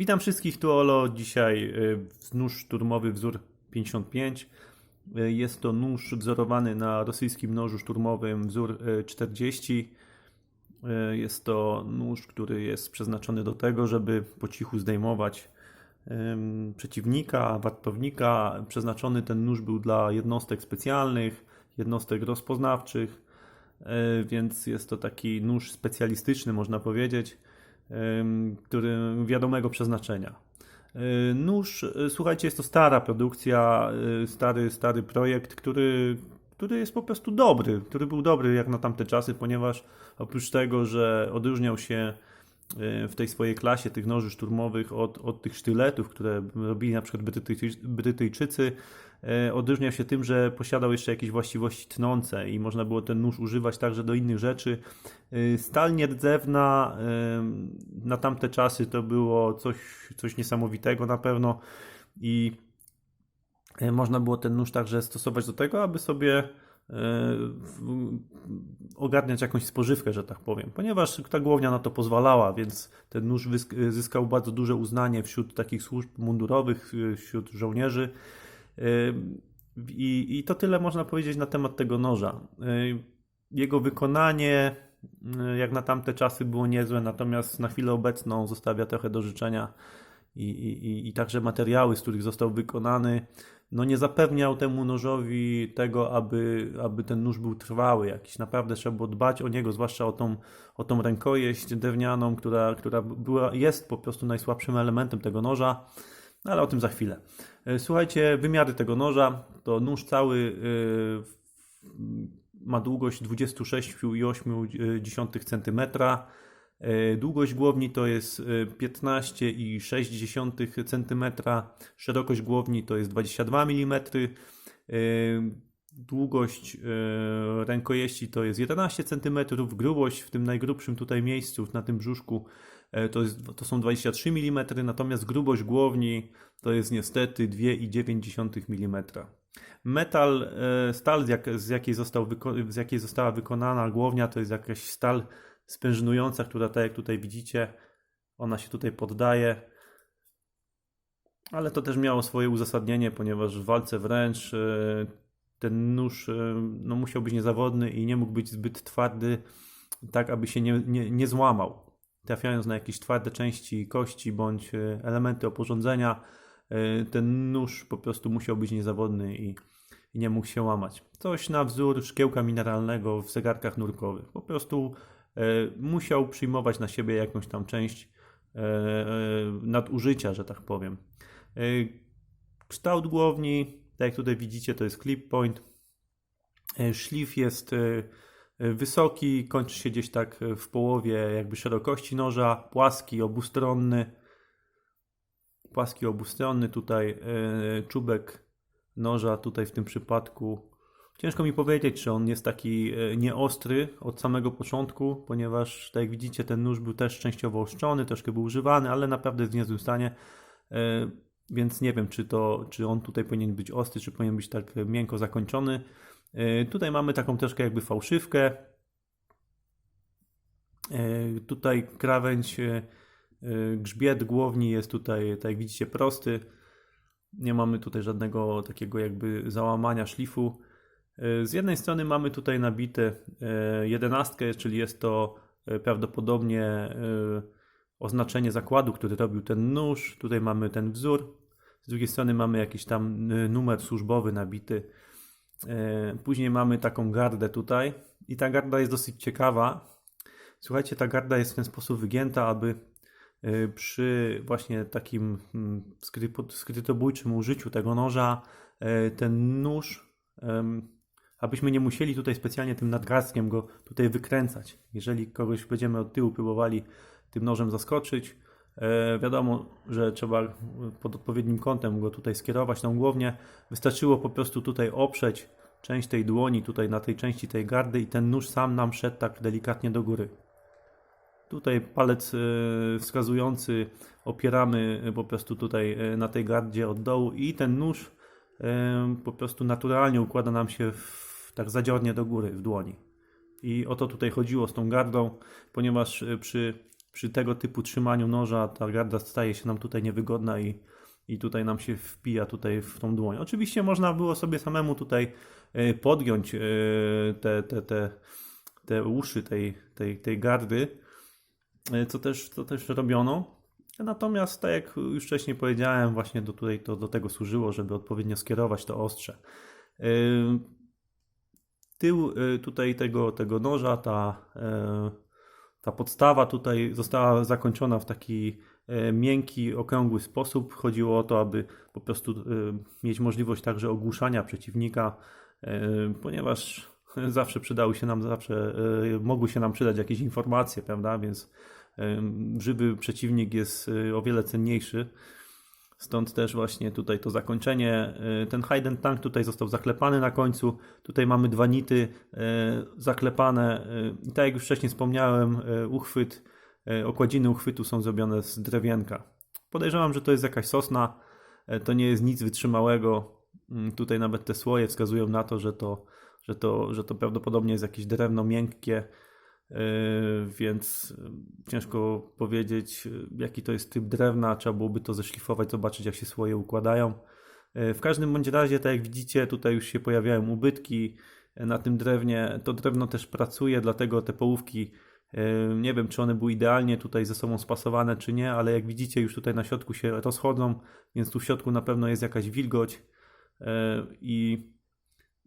Witam wszystkich, tu Olo. Dzisiaj y, nóż szturmowy wzór 55. Y, Jest to nóż wzorowany na rosyjskim nożu szturmowym wzór y, 40. Y, Jest to nóż, który jest przeznaczony do tego, żeby po cichu zdejmować przeciwnika, wartownika. Przeznaczony ten nóż był dla jednostek specjalnych, jednostek rozpoznawczych, więc jest to taki nóż specjalistyczny, można powiedzieć który wiadomego przeznaczenia. Y, Nóż, y, słuchajcie, jest to stara produkcja, y, stary, stary projekt, który, który jest po prostu dobry, który był dobry jak na tamte czasy, ponieważ oprócz tego, że odróżniał się w tej swojej klasie tych noży szturmowych od, od tych sztyletów, które robili na przykład Brytyjczy, Brytyjczycy, y, odróżniał się tym, że posiadał jeszcze jakieś właściwości tnące i można było ten nóż używać także do innych rzeczy. Y, Stal nierdzewna na tamte czasy to było coś, coś niesamowitego na pewno i można było ten nóż także stosować do tego, aby sobie ogarniać jakąś spożywkę, że tak powiem, ponieważ ta głownia na to pozwalała, więc ten nóż zyskał bardzo duże uznanie wśród takich służb mundurowych, y, wśród żołnierzy. Y, I, I to tyle można powiedzieć na temat tego noża. Jego wykonanie, jak na tamte czasy, było niezłe, natomiast na chwilę obecną zostawia trochę do życzenia. I, i- i także materiały, z których został wykonany, no nie zapewniał temu nożowi tego, aby, aby ten nóż był trwały jakiś. Naprawdę trzeba było dbać o niego, zwłaszcza o tą, o tą rękojeść drewnianą, która, która była, jest po prostu najsłabszym elementem tego noża. No ale o tym za chwilę. E, Słuchajcie, wymiary tego noża to nóż cały y, ma długość 26,8 cm. E, Długość głowni to jest e, 15,6 cm. Szerokość głowni to jest 22 mm. E, Długość e, rękojeści to jest 11 cm. Grubość w tym najgrubszym tutaj miejscu, na tym brzuszku, e, to, jest, to są 23 mm. Natomiast grubość głowni to jest niestety 2,9 mm. Metal, e, stal, z, jak, z, jakiej został z jakiej została wykonana głownia, to jest jakaś stal sprężynująca, która tak jak tutaj widzicie, ona się tutaj poddaje. Ale to też miało swoje uzasadnienie, ponieważ w walce wręcz e, ten nóż e, no, musiał być niezawodny i nie mógł być zbyt twardy, tak aby się nie, nie, nie złamał. Trafiając na jakieś twarde części kości bądź e, elementy oporządzenia, ten nóż po prostu musiał być niezawodny i, i nie mógł się łamać. Coś na wzór szkiełka mineralnego w zegarkach nurkowych. Po prostu musiał przyjmować na siebie jakąś tam część e, e, nadużycia, że tak powiem. E, Kształt głowni, tak jak tutaj widzicie, to jest clip point. E, Szlif jest e, e, wysoki, kończy się gdzieś tak e, w połowie jakby szerokości noża, płaski, obustronny. Płaski, obustronny, tutaj e, czubek noża, tutaj w tym przypadku. Ciężko mi powiedzieć, czy on jest taki e, nieostry od samego początku, ponieważ tak jak widzicie, ten nóż był też częściowo oszczony, troszkę był używany, ale naprawdę w niezłym stanie. E, Więc nie wiem, czy, to, czy on tutaj powinien być ostry, czy powinien być tak miękko zakończony. E, Tutaj mamy taką troszkę jakby fałszywkę. Tutaj krawędź, grzbiet głowni jest tutaj, tak jak widzicie, prosty. Nie mamy tutaj żadnego takiego jakby załamania szlifu. E, Z jednej strony mamy tutaj nabite e, jedenastkę, czyli jest to e, prawdopodobnie oznaczenie zakładu, który robił ten nóż. Tutaj mamy ten wzór. Z drugiej strony mamy jakiś tam numer służbowy nabity. Później mamy taką gardę tutaj i ta garda jest dosyć ciekawa. Słuchajcie, ta garda jest w ten sposób wygięta, aby przy właśnie takim mm, skrytobójczym użyciu tego noża ten nóż, abyśmy nie musieli tutaj specjalnie tym nadgarstkiem go tutaj wykręcać. Jeżeli kogoś będziemy od tyłu próbowali tym nożem zaskoczyć, e, wiadomo, że trzeba pod odpowiednim kątem go tutaj skierować, tą głownię. Wystarczyło po prostu tutaj oprzeć część tej dłoni, tutaj na tej części tej gardy i ten nóż sam nam szedł tak delikatnie do góry. Tutaj palec e, wskazujący opieramy e, po prostu tutaj e, na tej gardzie od dołu i ten nóż e, po prostu naturalnie układa nam się w, tak zadziornie do góry w dłoni. I o to tutaj chodziło z tą gardą, ponieważ e, przy przy tego typu trzymaniu noża ta garda staje się nam tutaj niewygodna i, i tutaj nam się wpija tutaj w tą dłoń. Oczywiście można było sobie samemu tutaj e, podgiąć e, te, te, te, te uszy tej, tej, tej gardy, co też, co też robiono. Natomiast, tak jak już wcześniej powiedziałem, właśnie do, tutaj to do tego służyło, żeby odpowiednio skierować to ostrze. Tył yy, tutaj tego, tego noża, ta, yy, ta podstawa tutaj została zakończona w taki yy, miękki, okrągły sposób. Chodziło o to, aby po prostu yy, mieć możliwość także ogłuszania przeciwnika, ponieważ zawsze przydały się nam, zawsze mogły się nam przydać jakieś informacje, prawda? Więc żywy przeciwnik jest y, o wiele cenniejszy. Stąd też właśnie tutaj to zakończenie. Y, Ten Hayden Tank tutaj został zaklepany na końcu. Tutaj mamy dwa nity y, zaklepane. Y, I tak jak już wcześniej wspomniałem, uchwyt, okładziny uchwytu są zrobione z drewienka. Podejrzewam, że to jest jakaś sosna. To nie jest nic wytrzymałego. Mm, Tutaj nawet te słoje wskazują na to, że to, że to, że to prawdopodobnie jest jakieś drewno miękkie. Yy, więc yy, ciężko powiedzieć, yy, jaki to jest typ drewna. Trzeba byłoby to zeszlifować, zobaczyć, jak się słoje układają. W każdym bądź razie, tak jak widzicie, tutaj już się pojawiają ubytki na tym drewnie. To drewno też pracuje, dlatego te połówki, nie wiem, czy one były idealnie tutaj ze sobą spasowane, czy nie, ale jak widzicie, już tutaj na środku się rozchodzą, więc tu w środku na pewno jest jakaś wilgoć i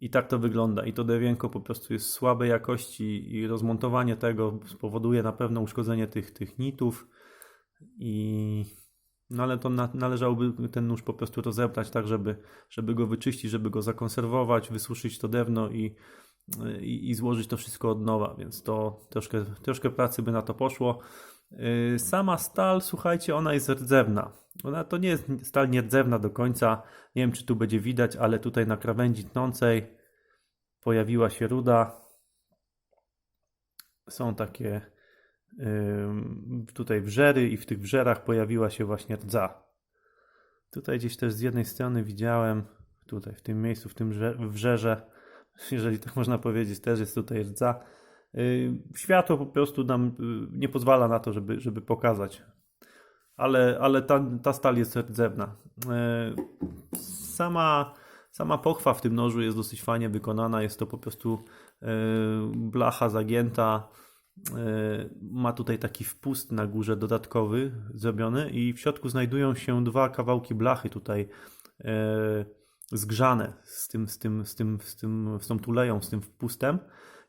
i tak to wygląda. I to drewienko po prostu jest słabej jakości i rozmontowanie tego spowoduje na pewno uszkodzenie tych, tych nitów. I... No ale to na, należałoby ten nóż po prostu rozebrać tak, żeby, żeby go wyczyścić, żeby go zakonserwować, wysuszyć to drewno i, i, i złożyć to wszystko od nowa, więc to troszkę, troszkę pracy by na to poszło. Yy, Sama stal, słuchajcie, ona jest rdzewna. Ona to nie jest stal nierdzewna do końca. Nie wiem, czy tu będzie widać, ale tutaj na krawędzi tnącej pojawiła się ruda. Są takie ym, tutaj wrzery i w tych wrzerach pojawiła się właśnie rdza. Tutaj gdzieś też z jednej strony widziałem, tutaj w tym miejscu, w tym wrze- wrzerze, jeżeli tak można powiedzieć, też jest tutaj rdza. Yy, Światło po prostu nam yy, nie pozwala na to, żeby, żeby pokazać. Ale, ale ta, ta stal jest rdzewna. Yy, Sama, sama pochwa w tym nożu jest dosyć fajnie wykonana. Jest to po prostu blacha zagięta. Ma tutaj taki wpust na górze dodatkowy zrobiony i w środku znajdują się dwa kawałki blachy tutaj zgrzane z tym, z tym, z tym, z tym, z tą tuleją, z tym wpustem.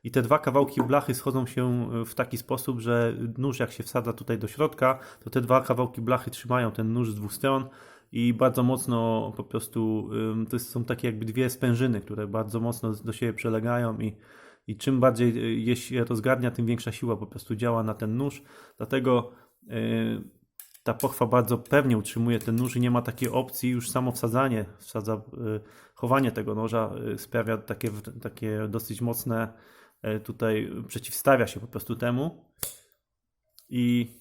I te dwa kawałki blachy schodzą się w taki sposób, że nóż jak się wsadza tutaj do środka, to te dwa kawałki blachy trzymają ten nóż z dwóch stron i bardzo mocno po prostu to są takie jakby dwie sprężyny, które bardzo mocno do siebie przelegają i, i czym bardziej y, je się rozgarnia, tym większa siła po prostu działa na ten nóż. Dlatego y, ta pochwa bardzo pewnie utrzymuje ten nóż i nie ma takiej opcji, już samo wsadzanie, wsadza, chowanie tego noża sprawia takie, takie dosyć mocne tutaj przeciwstawia się po prostu temu i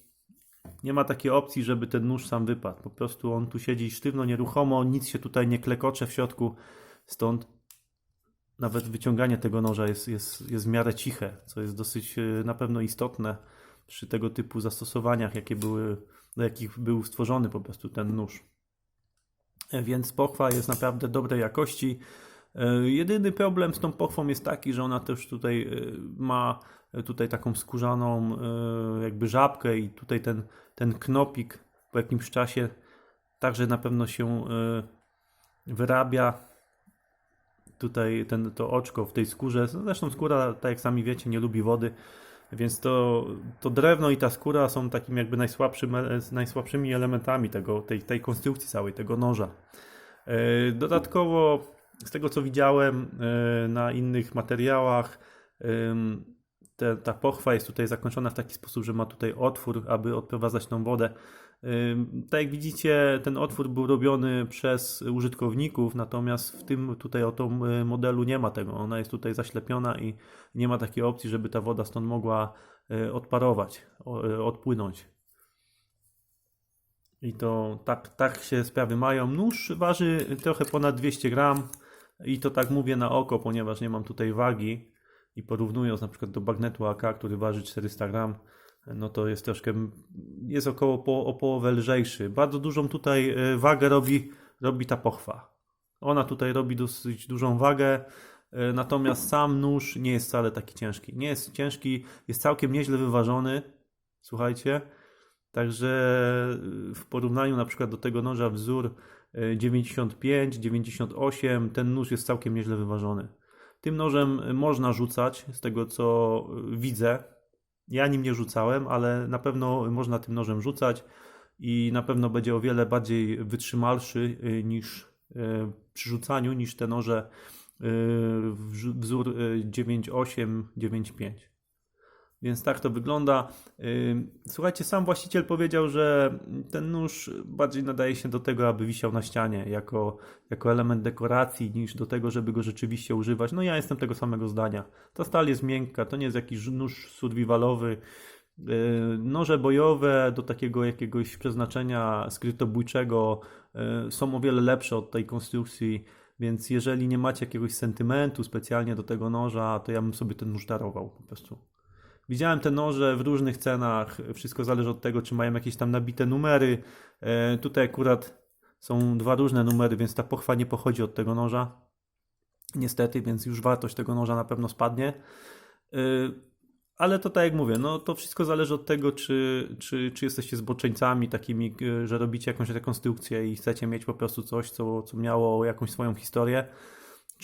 nie ma takiej opcji, żeby ten nóż sam wypadł. Po prostu on tu siedzi sztywno, nieruchomo, nic się tutaj nie klekocze w środku, stąd nawet wyciąganie tego noża jest, jest, jest w miarę ciche, co jest dosyć y, na pewno istotne przy tego typu zastosowaniach, jakie były, do jakich był stworzony po prostu ten nóż. E, Więc pochwa jest naprawdę dobrej jakości. E, Jedyny problem z tą pochwą jest taki, że ona też tutaj e, ma e, tutaj taką skórzaną jakby żabkę i tutaj ten, ten knopik po jakimś czasie także na pewno się wyrabia. Tutaj ten, to oczko w tej skórze. Zresztą skóra, tak jak sami wiecie, nie lubi wody. Więc to, to drewno i ta skóra są takim jakby najsłabszym, najsłabszymi elementami tego, tej, tej konstrukcji całej, tego noża. Dodatkowo, z tego co widziałem e, na innych materiałach, em, te, ta pochwa jest tutaj zakończona w taki sposób, że ma tutaj otwór, aby odprowadzać tą wodę. Ym, Tak jak widzicie, ten otwór był robiony przez użytkowników, natomiast w tym tutaj oto y, modelu nie ma tego. Ona jest tutaj zaślepiona i nie ma takiej opcji, żeby ta woda stąd mogła odparować, o- odpłynąć. I to tak, tak się sprawy mają. Nóż waży trochę ponad 200 gram i to tak mówię na oko, ponieważ nie mam tutaj wagi i porównując na przykład do bagnetu AK, który waży 400 gram, no to jest troszkę, jest około po, o połowę lżejszy. Bardzo dużą tutaj e, wagę robi, robi ta pochwa. Ona tutaj robi dosyć dużą wagę, e, natomiast sam nóż nie jest wcale taki ciężki. Nie jest ciężki, jest całkiem nieźle wyważony, słuchajcie. Także w porównaniu na przykład do tego noża wzór 95, 98, ten nóż jest całkiem nieźle wyważony. Tym nożem można rzucać, z tego co widzę. Ja nim nie rzucałem, ale na pewno można tym nożem rzucać i na pewno będzie o wiele bardziej wytrzymalszy e, niż e, przy rzucaniu niż te noże e, wzór e, 98, 95. Więc tak to wygląda. Słuchajcie, sam właściciel powiedział, że ten nóż bardziej nadaje się do tego, aby wisiał na ścianie jako, jako element dekoracji, niż do tego, żeby go rzeczywiście używać. No ja jestem tego samego zdania. Ta stal jest miękka, to nie jest jakiś nóż survivalowy. Noże bojowe do takiego jakiegoś przeznaczenia skrytobójczego są o wiele lepsze od tej konstrukcji, więc jeżeli nie macie jakiegoś sentymentu specjalnie do tego noża, to ja bym sobie ten nóż darował po prostu. Widziałem te noże w różnych cenach. Wszystko zależy od tego, czy mają jakieś tam nabite numery. E, tutaj akurat są dwa różne numery, więc ta pochwa nie pochodzi od tego noża. Niestety, więc już wartość tego noża na pewno spadnie. E, ale to tak jak mówię, no to wszystko zależy od tego, czy, czy, czy jesteście zboczeńcami takimi, e, że robicie jakąś rekonstrukcję i chcecie mieć po prostu coś, co, co miało jakąś swoją historię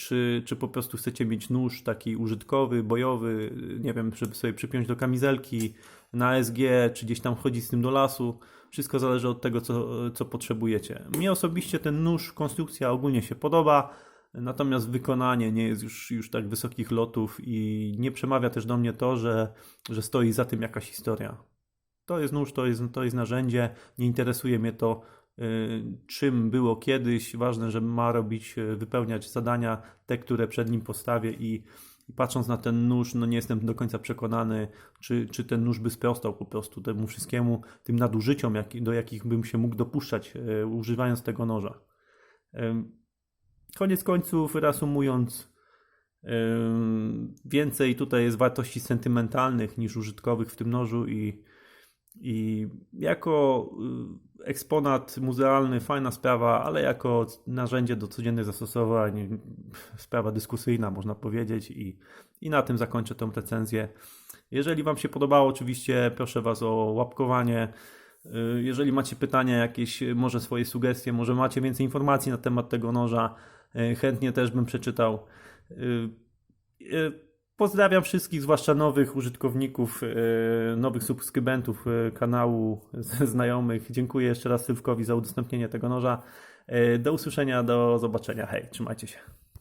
czy, czy po prostu chcecie mieć nóż taki użytkowy, bojowy, nie wiem, żeby sobie przypiąć do kamizelki na SG, czy gdzieś tam chodzić z tym do lasu. Wszystko zależy od tego, co, co potrzebujecie. Mnie osobiście ten nóż, konstrukcja ogólnie się podoba, natomiast wykonanie nie jest już, już tak wysokich lotów i nie przemawia też do mnie to, że, że stoi za tym jakaś historia. To jest nóż, to jest, to jest narzędzie, nie interesuje mnie to, czym było kiedyś. Ważne, że ma robić, y, wypełniać zadania, te, które przed nim postawię i, patrząc na ten nóż, no nie jestem do końca przekonany, czy, czy ten nóż by sprostał po prostu temu wszystkiemu, tym nadużyciom, jak, do jakich bym się mógł dopuszczać, y, używając tego noża. Koniec końców, reasumując, więcej tutaj jest wartości sentymentalnych niż użytkowych w tym nożu i, i jako y, eksponat muzealny fajna sprawa, ale jako narzędzie do codziennych zastosowań sprawa dyskusyjna można powiedzieć i, i na tym zakończę tę recenzję. Jeżeli Wam się podobało, oczywiście proszę Was o łapkowanie. Y, Jeżeli macie pytania, jakieś, może swoje sugestie, może macie więcej informacji na temat tego noża, y, chętnie też bym przeczytał. Pozdrawiam wszystkich, zwłaszcza nowych użytkowników, y, nowych subskrybentów y, kanału, znajomych. Dziękuję jeszcze raz Sylwkowi za udostępnienie tego noża. Do usłyszenia, do zobaczenia. Hej, trzymajcie się.